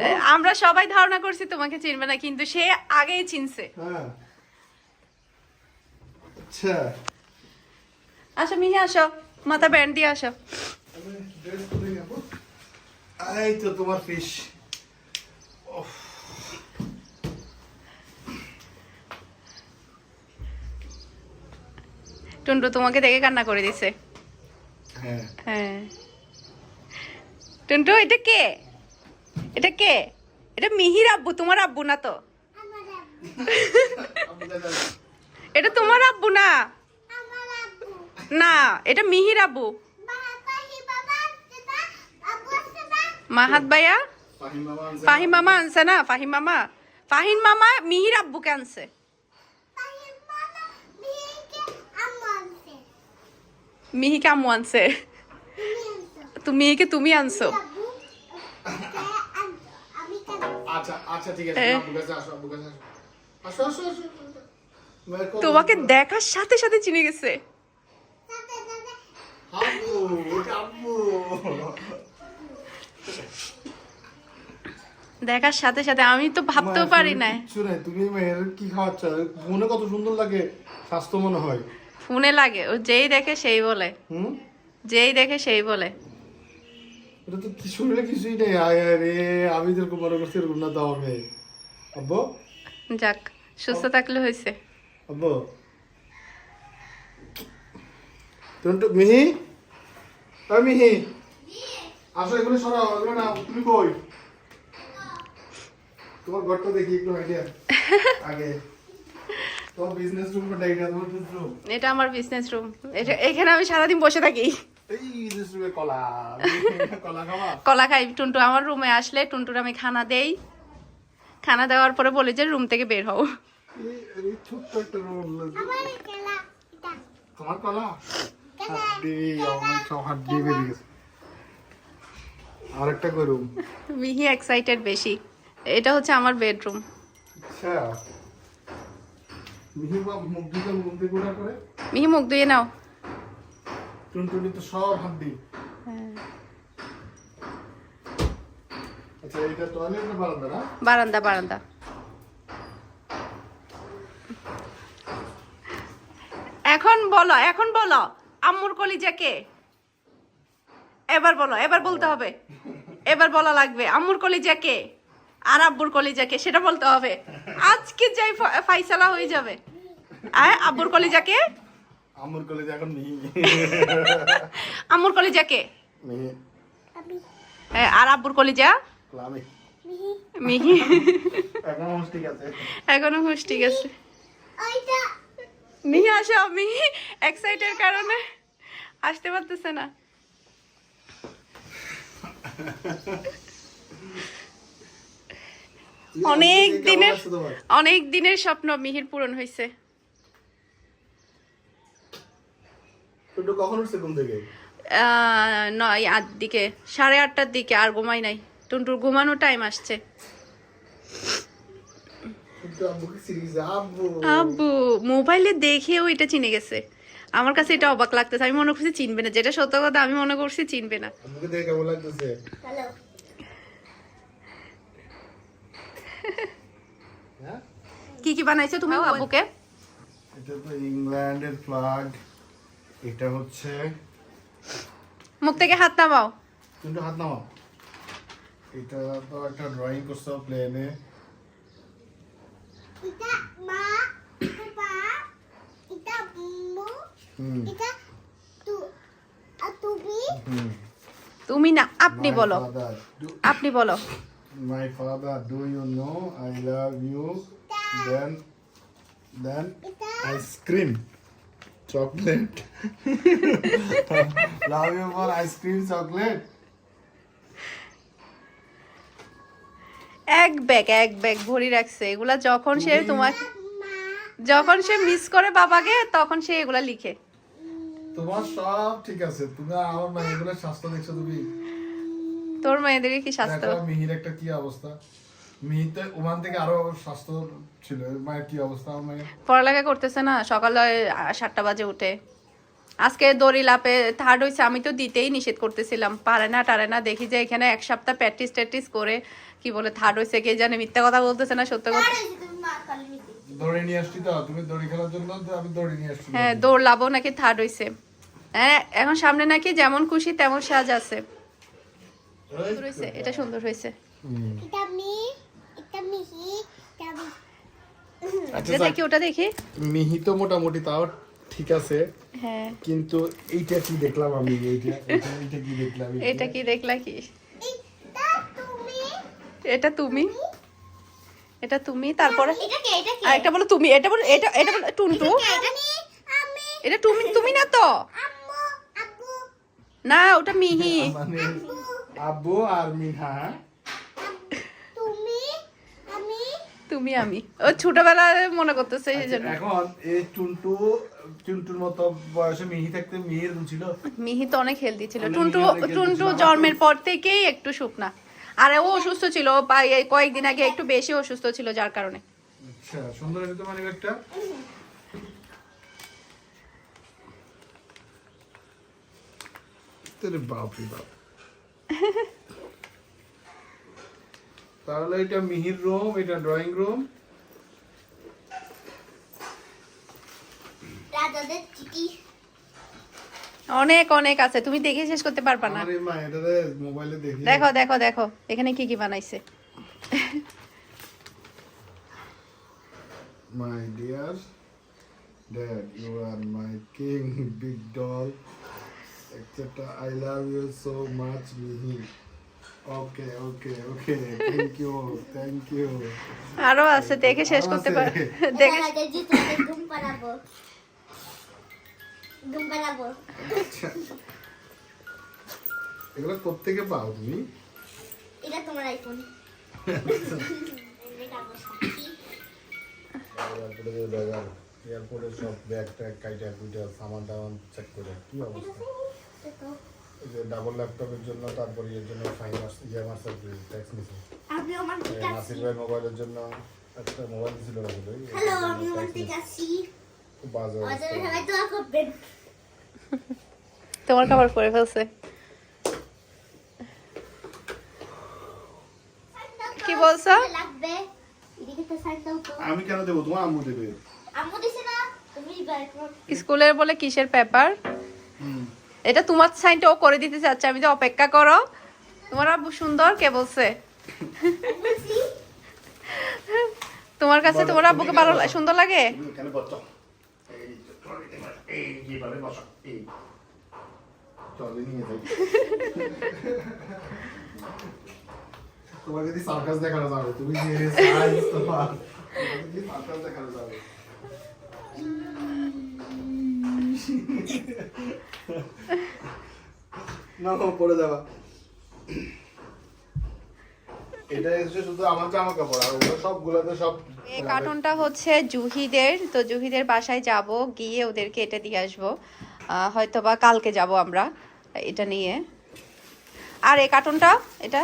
হ্যাঁ আমরা সবাই ধারণা করছি তোমাকে চিনবে না কিন্তু সে আগেই চিনছে। হ্যাঁ। আচ্ছা। আসো মিহি আসো। মাথা ব্যান্ড দিয়ে আসো। এই তো তোমার ফিশ টুন্টু তোমাকে দেখে কান্না করে দিছে। হ্যাঁ। হ্যাঁ। টুন্টু এটা কে? এটা কে? এটা মিহির আব্বু তোমার আব্বু না তো? এটা তোমার আব্বু না? না এটা মিহির আব্বু। মাহাত ভাইয়া? ফাহিম মামা আনছে না। ফাহিম মামা ফাহিম মামা? মিহির আব্বুকে আনছে। মিহিকে আম্মু আনছে। তুমি মিহিকে তুমি আনছো। আচ্ছা আচ্ছা ঠিক আছে এ। আব্বুর কাছে আসো আসো। আসো আসো আসো মানে কত- তোমাকে দেখার সাথে সাথে চিনে গেছে। দেখার সাথে সাথে আমি তো ভাবতেও পারি না তুমি মেয়ের কি খাওয়াচ্ছ? মনে কত সুন্দর লাগে স্বাস্থ্য মনে হয়। ফোনে লাগে ও যেই দেখে সেই বলে। হুম? যেই দেখে সেই বলে। এটা তো শুনলে কিছুই নেই। আয় আমি যেরকম মনে করছি এরকম না দাও হবে আব্বু? যাক সুস্থ থাকলে হয়েছে। আব্বু? মিহি? মিহি আসো এগুলো সরাও এগুলো না তুমি কই? তোমার ঘরটা দেখি একটু আইডিয়া আগে। তোমার বিজনেস রুম কোনটা? এটা তোমার বিজনেস রুম এটা আমার বিজনেস রুম এটা এখানে আমি সারাদিন বসে থাকি। কলা। কলা খাওয়া কলা খাই। টুনটু আমার রুমে আসলে টুনটুর আমি খানা দেই। খানা দেওয়ার পরে বলি যে রুম থেকে বের হও। তোমার কলা? আরেকটা রুম মিহি এক্সাইটেড বেশি। এটা হচ্ছে আমার বেডরুম আচ্ছা। মুখ দিয়ে মিহি মুখ ধুয়ে নাও। টুনটুনি তো সব হাড্ডি আচ্ছা এটা টয়লেট না বারান্দা না? বারান্দা বারান্দা। এখন বলো এখন বলো আম্মুর কলিজা কে? এবার বলো এবার বলতে হবে। এবার বলা লাগবে আম্মুর কলিজা কে? আর আব্বুর কলিজা কে? সেটা বলতে হবে। আজকে যাই ফাইসালা হয়ে যাবে। আয় আব্বুর কলিজা কে? আমুর কলেজে এখন মিহি কলিজা কে? মিহি হ্যাঁ, আর আব্বুর কলিজা? ক্লামে মিহি। এখন আমার ঠিক আছে। এখনও হুশ ঠিক আছে। মিহি আসো মিহি। এক্সাইটের কারণে আসতে পারতেছে না। অনেক দিনের অনেক দিনের স্বপ্ন মিহির পূরণ হয়েছে টুনটু কখন উঠছে ঘুম থেকে? নয় আট দিকে। সাড়ে আটটার দিকে আর ঘুমাই নাই। টুনটুর ঘুমানোর টাইম আসছে। আব্বু মোবাইলে দেখেও এটা চিনে গেছে। আমার কাছে এটা অবাক লাগতেছে। আমি মনে করছি চিনবে না। যেটা সত্য কথা আমি মনে করছি চিনবে না। আব্বুকে দেখে কেমন লাগতেছে? হ্যাঁ? কি কি বানাইছো তুমি আব্বুকে? এটা তো ইংল্যান্ডের ফ্ল্যাগ এটা হচ্ছে মুখ থেকে হাত নামাও। কিন্তু হাত নামাও। এটা তো একটা ড্রয়িং করছ প্লেনে তুমি? না আপনি বলো। আপনি বলো। My father, do you know I love you? Then, then ice cream, love you for ice cream, chocolate. এক ব্যাগ এক ব্যাগ ভরি রাখছে। এগুলা যখন সে তোমার যখন সে মিস করে বাবাকে তখন সে এগুলা লিখে। তোমার সব ঠিক আছে। তুমি আমার মায়ের স্বাস্থ্য দেখছ তুমি। তোর মেয়েদেরই কি স্বাস্থ্য? মিহির একটা কি অবস্থা। মিহিতে ওমান থেকে আরও স্বাস্থ্য ছিল। মায়ের কি অবস্থা? মায়ের পড়ালেখা করতেছে না সকালে সাতটা বাজে উঠে। আজকে দড়ি লাপে থার্ড হয়েছে আমি তো দিতেই নিষেধ করতেছিলাম। পারে না টারে না দেখি যে এখানে এক সপ্তাহ প্র্যাকটিস ট্যাকটিস করে কি বলে থার্ড হয়েছে কে জানে মিথ্যা কথা বলতেছে না সত্য কথা। দড়ি নিয়ে আসছি তো তুমি দড়ি খেলার জন্য আমি দড়ি নিয়ে আসছি। হ্যাঁ দৌড় লাভও নাকি থার্ড হয়েছে হ্যাঁ এখন সামনে নাকি যেমন খুশি তেমন সাজ আছে। এটা সুন্দর হয়েছে এটা মি এটা মি আচ্ছা দেখি ওটা দেখি। মিহি তো মোটামুটি তাও ঠিক আছে। হ্যাঁ। কিন্তু এইটা কি দেখলাম আমি? এইটা এইটা এইটা কি দেখলাম? এটা কি দেখলা কি? এটা তুমি। এটা তুমি? এটা তারপরে? এটা কে এটা কে? আর একটা বলো তুমি এটা বলো এটা এটা বলো টুনটু। এটা এটা তুমি তুমি না তো? না ওটা মিহি। মানে আব্বু আর মিনহা তুমি আমি তুমি আমি। ও ছোটবেলায় মনে করতেছে এই আচ্ছা, জন্য। এখন এই টুনটু টুনটুর মতো বয়সে মিহি থাকতে মিহির ছিল? মিহি তো অনেক হেলদি ছিল। টুনটু টুনটু জন্মের পর থেকেই একটু শুকনা। আর ও অসুস্থ ছিল কয়েকদিন আগে একটু বেশি অসুস্থ ছিল যার কারণে। আচ্ছা সুন্দর তো মানে একটা তোরে বাপ রে বাপ। তাহলে এটা মিহির রুম এটা ড্রয়িং রুম। অনেক অনেক আছে। তুমি দেখে শেষ করতে পারবা না। আরে মা এটা মোবাইলে দেখি দেখো দেখো দেখো এখানে কি কি বানাইছে। My dear dad, you are my king, big doll, etc. I love you so much, Mihi. Okay, okay, okay. Thank you, thank you. আরও আছে দেখে শেষ করতে? পার দেখে ঘুম পাড়াবো ঘুম পাড়াবো আচ্ছা। এগুলো কোত্থেকে পাও তুমি এটা তোমার আইফোন সব ব্যাগ ট্যাগ কাইটা কুইটা সামান টামান চেক করে কি অবস্থা ডাবল ল্যাপটপের জন্য তারপরে এর জন্য ফাইন মাস ইয়ে মাসের ট্যাক্স নিছে। আমি আমার নাসির ভাই মোবাইলের জন্য একটা মোবাইল ছিল হ্যালো আমি আমার খুব বাজে অবস্থা। সবাই দোয়া করবেন। তোমার খাবার পরে ফেলছে। কি বলছো? লাগবে। এদিকে তো সাইড দাও তো আমি কেন দেবো? তোমার আম্মু দেবে। আম্মু দিছে না তুমি স্কুলের বলে কিসের পেপার এটা তোমার সাইনটা ও করে দিতে চাচ্ছে। আমি তো অপেক্ষা করো। তোমার আব্বু সুন্দর কে বলছে? তোমার কাছে তোমার আব্বুকে ভালো সুন্দর লাগে? তোমার যদি সার্কাস দেখানো যাবে তুমি সার্কাস দেখানো যাবে। না পড়ে যাবা। এটা শুধু আমার জামা কাপড় আর ওগুলো সবগুলোতে সব এই কার্টুনটা হচ্ছে জুহিদের তো জুহিদের বাসায় যাব গিয়ে ওদেরকে এটা দিয়ে আসব। হয়তো বা কালকে যাব আমরা এটা নিয়ে। আর এই কার্টুনটা এটা?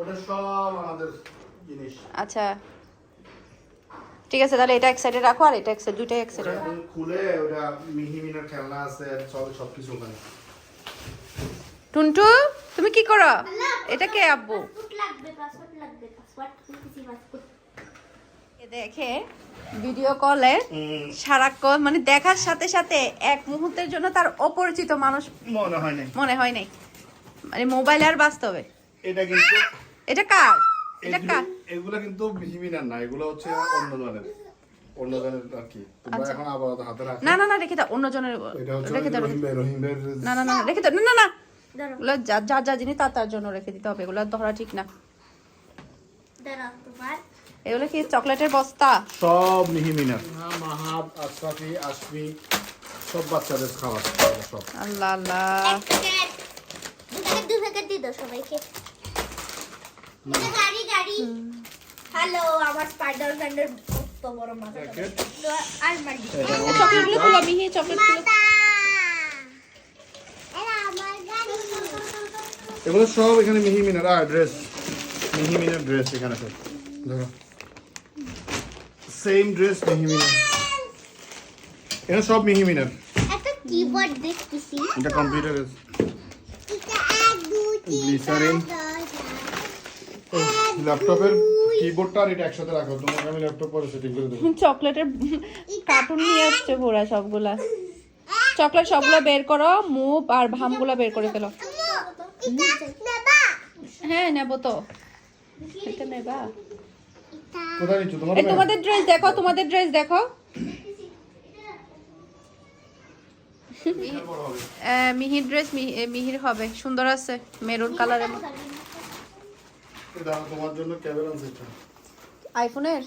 ওটা সব আমাদের জিনিস। আচ্ছা। ঠিক আছে তাহলে এটা এক সাইডে রাখো আর এটা এক সাইড দুইটাই এক সাইডে রাখো। খুলে ওটা মিহি মিনার খেলনা আছে সব সবকিছু ওখানে। টুনটু তুমি কি করো? এটা কে আব্বু? পাসপোর্ট লাগবে পাসপোর্ট লাগবে পাসপোর্ট কিছু পাসপোর্ট? এ দেখে ভিডিও কলে সারাক্ষণ মানে দেখার সাথে সাথে এক মুহূর্তের জন্য তার অপরিচিত মানুষ মনে হয় নাই। মনে হয় নাই। মানে মোবাইল আর বাস্তবে। এটা কিন্তু এটা কার? এগুলো- কিন্তু মিহি না এগুলো হচ্ছে অন্য ধরনের অন্য ধরনের আর কি। তোমরা আচ্ছা। এখন আবার হাতে রাখো। না না না রেখে দাও অন্য জনের রেখে দাও রহিম ভাই রহিম ভাইয়ের দাও। না না না রেখে দাও না না না। ধরো ওগুলো যার যার যা জিনিস তার তার জন্য রেখে দিতে হবে এগুলো ধরা ঠিক না। এগুলো কি চকলেটের বস্তা? সব মিহি মাহাব আশরাফি আশমি সব বাচ্চাদের খাবার সব। আল্লাহ আল্লাহ। এক প্যাকেট দু প্যাকেট দু দাও সবাইকে। এটা গাড়ি গাড়ি হ্যালো আমার স্পাইডারম্যানের কত বড় মাথা প্যাকেট আর মারি চকলেটগুলো খুলো মিহি চকলেটগুলো এরা আমার গাড়ি এগুলো সব এখানে মিহি মিনার আর ড্রেস মিহি মিনার ড্রেস এখানে সব। ধরো। সেম ড্রেস মিহি মিনার। এখানে সব মিহি মিনার। একটা কিবোর্ড দেখতেছি। এটা কম্পিউটার এটা এক দুই তিন Glycerin. ল্যাপটপের কিবোর্ডটা আর এটা একসাথে রাখো। তোমাকে আমি ল্যাপটপ পরে সেটিং করে দেবো। চকলেটের কার্টুন নিয়ে আসছে পুরা সবগুলা। চকলেট সবগুলো বের করো মুভ আর ভামগুলা বের করে ফেলো। হ্যাঁ নেব তো। এটা নেবা। এই তোমাদের ড্রেস দেখো তোমাদের ড্রেস দেখো। মিহির ড্রেস মিহির হবে। সুন্দর আছে মেরুন কালারের দাও তোমার জন্য ক্যামেরা সেটটা। আইফোনের?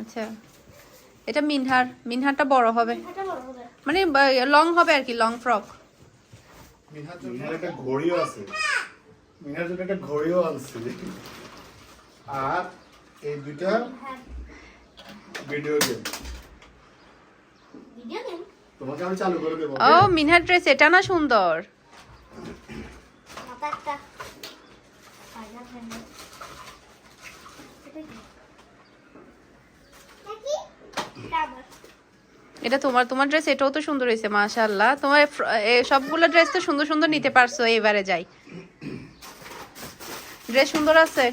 আচ্ছা। এটা মিনহার। মিনহারটা বড় হবে। এটা বড় হবে। মানে লং হবে আর কি লং ফ্রক। জন্য একটা ঘড়িও আছে। মিনার জন্য একটা ঘড়িও আনছি। আর এই দুইটা ভিডিও গেম। Video game? তোমাকে আমি চালু করে দেবো। ও মিনহার ড্রেস এটা না সুন্দর? এটা তোমার তোমার ড্রেস এটাও তো সুন্দর হয়েছে মাশাআল্লাহ তোমার এ, সবগুলো ড্রেস তো সুন্দর সুন্দর নিতে পারছ এবারে যাই ড্রেস সুন্দর আছে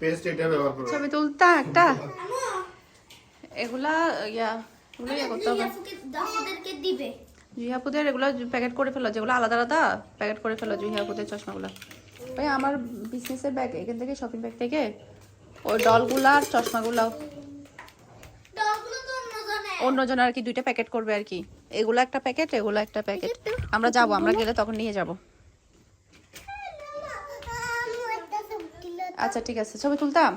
পেস্ট এটা ব্যবহার করো ছবি তুলতা একটা এগুলা ইয়া এগুলো ইয়া করতে হবে দিবে জুহিয়াপুদের এগুলো প্যাকেট করে ফেলো যেগুলো আলাদা আলাদা প্যাকেট করে ফেলো জুহিয়াপুদের চশমাগুলো। ওই আমার বিজনেসের ব্যাগ এখান থেকে শপিং ব্যাগ থেকে ওই ডলগুলো আর চশমাগুলো। অন্যজন আর কি দুইটা প্যাকেট করবে আর কি। এগুলো একটা প্যাকেট এগুলো একটা প্যাকেট আমরা যাব আমরা গেলে তখন নিয়ে যাব। আচ্ছা ঠিক আছে ছবি তুলতাম?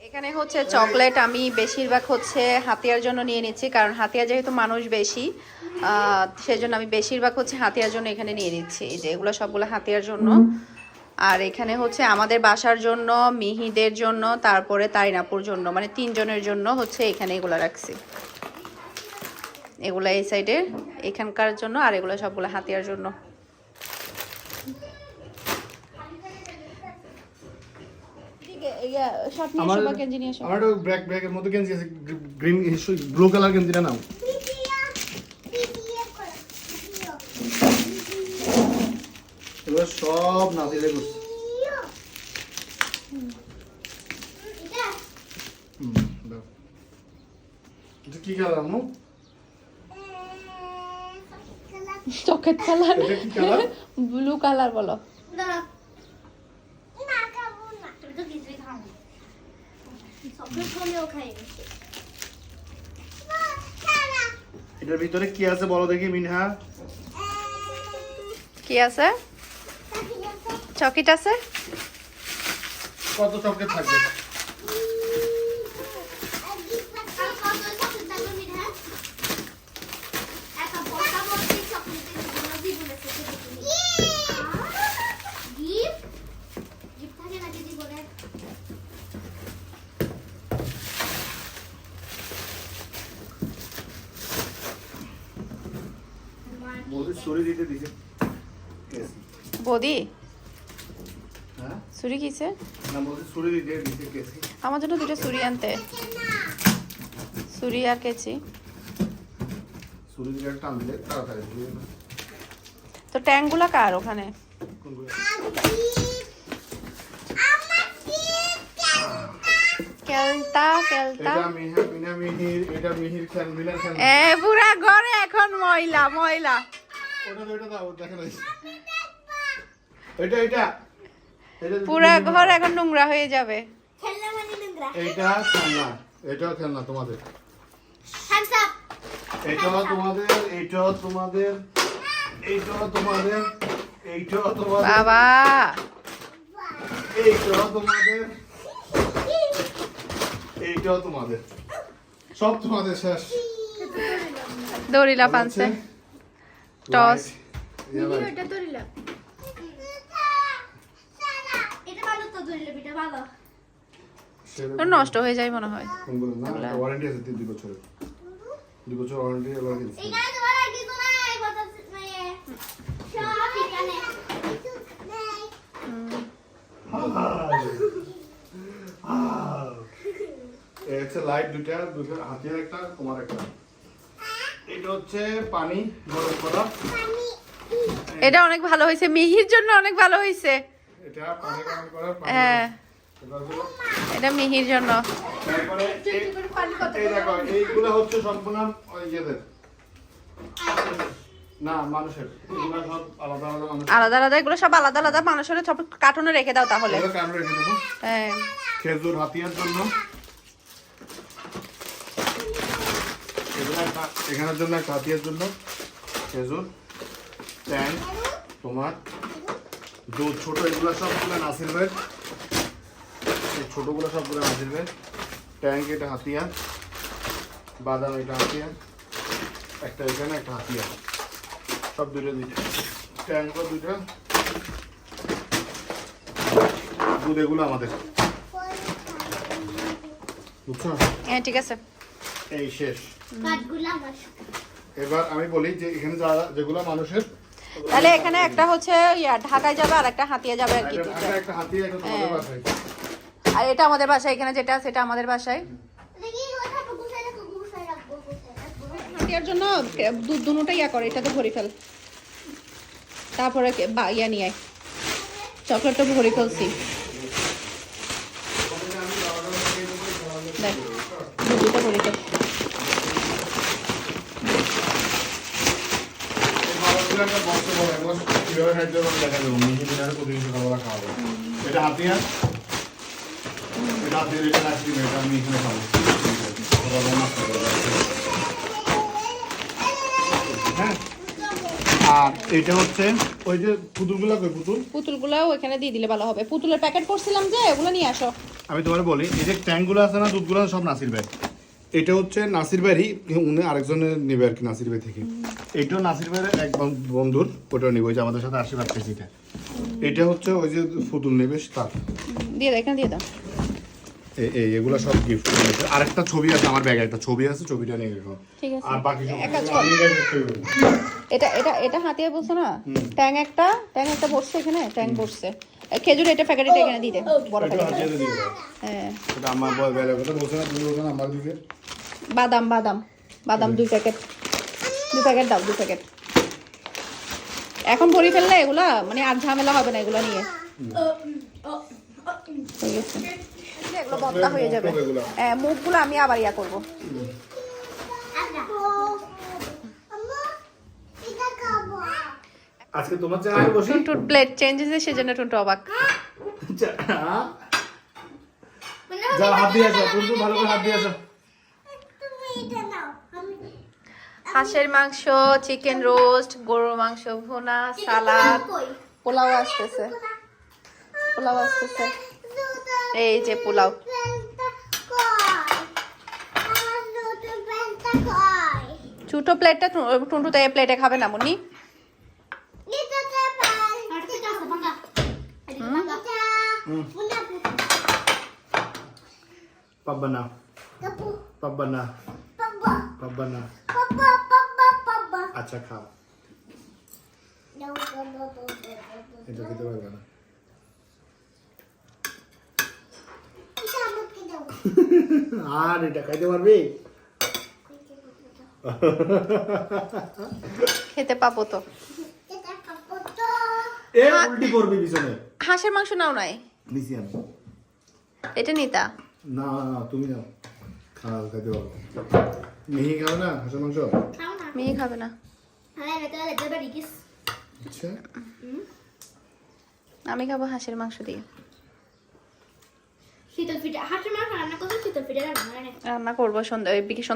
এখানে হচ্ছে চকলেট আমি বেশিরভাগ হচ্ছে হাতিয়ার জন্য নিয়ে নিচ্ছি কারণ হাতিয়া যেহেতু মানুষ বেশি সেজন্য আমি বেশিরভাগ হচ্ছে হাতিয়ার জন্য এখানে নিয়ে নিচ্ছি। এই যে এগুলো সবগুলো হাতিয়ার জন্য। আর এখানে হচ্ছে আমাদের বাসার জন্য মিহিদের জন্য তারপরে তাইনাপুর জন্য মানে তিনজনের জন্য হচ্ছে এখানে এগুলো রাখছি। এগুলো এই সাইডে এখানকার জন্য আর এগুলো সবগুলো হাতিয়ার জন্য। আমার আমার একটা ব্ল্যাক ব্ল্যাকের মধ্যে গেঞ্জি আছে গ্রিন ব্লু কালার গেঞ্জিটা নাও। এগুলো সব নাতিলে করছে। হুম কি কালার আমু চকেট কালার এটা কালার ব্লু। এটার ভিতরে কি আছে বলো দেখি মিনহা? কি আছে? চকিট আছে। কত চকলেট থাকবে? বদি? হ্যাঁ? ছুরি কিছে সরি আমার জন্য দুটো ছুরি আনতে। ছুরি আর সরি না তো ট্যাঙ্কগুলা কার ওখানে? কেলতা কেলতা। এ পুরা ঘরে এখন ময়লা ময়লা। ওটা ওটা দাও এটা এটা। এটা পুরা ঘর এখন নোংরা হয়ে যাবে। খেলনা মানে নোংরা। এইটা খেলনা এটাও খেলনা তোমাদের। হ্যান্ডস আপ এটাও তোমাদের এইটাও তোমাদের এইটাও তোমাদের এইটাও তোমাদের। বাবা। এইটাও তোমাদের এইটাও তোমাদের। সব তোমাদের শেষ। দৌড়িলা পানছে। টস। এটা ভালো তো ধরলে ভালো। নষ্ট হয়ে যায় মনে হয়। ওয়ারেন্টি আছে দুই বছরের। দুই বছর ওয়ারেন্টি হচ্ছে লাইট দুটো হাতের একটা তোমার একটা। এটা হচ্ছে পানি গরম করা। এটা অনেক ভালো হয়েছে মিহির জন্য অনেক ভালো হয়েছে। হ্যাঁ। এটা মিহির জন্য। এইগুলো হচ্ছে সম্পূর্ণ ওই ইয়েদের। না মানুষের। আলাদা আলাদা এগুলো সব আলাদা আলাদা মানুষের। সব কার্টুনে রেখে দাও তাহলে। হ্যাঁ। খেজুর হাতিয়ার জন্য। এখানের জন্য একটা হাতিয়ার জন্য। খেজুর ট্যাং তোমার দুধ ছোট এগুলো সবগুলো নাসির বেড এই ছোটগুলো সবগুলো নাসির বেড ট্যাঙ্ক এটা হাতিয়ার। বাদাম এটা হাতিয়ার। একটা এখানে একটা হাতিয়ার। সব দুটো দুইটা ট্যাঙ্কও দুইটা দুধ এগুলো আমাদের। বুঝছ? হ্যাঁ ঠিক আছে। এই শেষ। এবার আমি বলি যে এখানে যারা যেগুলো মানুষের তাহলে এখানে একটা হচ্ছে ইয়া ঢাকায় যাবে আর একটা হাতিয়া যাবে আর কি। হ্যাঁ। বাসায়। আর এটা আমাদের বাসায় এখানে যেটা সেটা আমাদের বাসায়। হাতিয়ার জন্য দুধ ইয়া করে এটাতে ভরে ফেল। তারপরে ইয়া নিয়ে আয়। চকলেটটা ভরে ফেলছি দেখ দুধ দুটো ভরে ফেল এই খাবারগুলো একটা বস্তা বড়, এগুলো কীভাবে খাইতে হবে দেখা দেবো। মিহি আর প্রতিদিন সকালবেলা খাওয়াবো। এটা হাতিয়ার এটা হাতিয়ার এটা আইসক্রিম এটা আমি এখানে খাব। হ্যাঁ? আর এটা হচ্ছে ওই যে পুতুলগুলো কই পুতুল? পুতুলগুলোও এখানে দিয়ে দিলে ভালো হবে। পুতুলের প্যাকেট করছিলাম যে ওগুলো নিয়ে আসো। আমি তোমার বলি এই যে ট্যাঙ্কগুলো আছে না দুধগুলো সব নাসির ভাই। এটা হচ্ছে নাসির ভাইরই উনি আরেকজনের নেবে আর কি নাসির ভাই থেকে। এটাও নাসির ভাইয়ের এক বন্ধুর ওটাও নেবে ওই যে আমাদের সাথে আশীর্বাদ পেয়েছে এটা। এটা হচ্ছে ওই যে ফুতুল নেবে তার। দিয়ে দাও এখানে দিয়ে দাও। এই এগুলো সব গিফট আরেকটা ছবি আছে আমার ব্যাগে একটা ছবি আছে ছবিটা নিয়ে রেখো ঠিক আছে। আর বাকি সব এটা এটা এটা হাতিয়া বলছো না? ট্যাং একটা ট্যাং একটা বসছে এখানে ট্যাং বসছে। খেজুর এটা প্যাকেট এটা এখানে দিয়ে দে বড় এটা প্যাকেট দিয়ে দাও। হ্যাঁ। এটা আমার বয় বেলা কথা বলছে না তুমি বলছো না আমার দিকে। বাদাম বাদাম। বাদাম দুই প্যাকেট। দুই প্যাকেট দাও দুই প্যাকেট। এখন ভরি ফেললে এগুলা মানে আর ঝামেলা হবে না এগুলো নিয়ে। এগুলো বন্ধা হয়ে যাবে। হ্যাঁ মুখগুলো আমি আবার ইয়া করব। আম্মা এটা খাব আজকে তোমার চ্যানেলে বসি? টুনটুর প্লেট চেঞ্জ হয়েছে সেজন্য টুনটু অবাক। যা হাত দিয়ে আসো তুমি ভালো করে হাত দিয়ে আসো তুমি এটা নাও আমি হাঁসের মাংস চিকেন রোস্ট গরুর মাংস ভুনা সালাদ পোলাও আসতেছে। পোলাও আসতেছে। এই যে পোলাও। ছোট প্লেটটা টুনটুতে এই প্লেটে খাবে না মুনি এটা তো প্যান্ট আচ্ছা খাও এটা খেতে পারবে না। আর এটা খাইতে পারবি? খেতে পাবো তো। এটা কাপু তো এ উল্টি করবি পিছনে। হাঁসের মাংস নাও নাই? নিছি আমি। এটা নিতা? না না তুমি নাও। খাও খাইতে পারব। মিহি খাও না হাঁসের মাংস? মেয়ে খাবে না। আমি খাব হাঁসের মাংস দিয়ে। শীতল পিঠা হাঁসের মাংস রান্না করব শীতল পিঠা রান্না রান্না করব সন্ধ্যা বিকেল সন্ধ্যা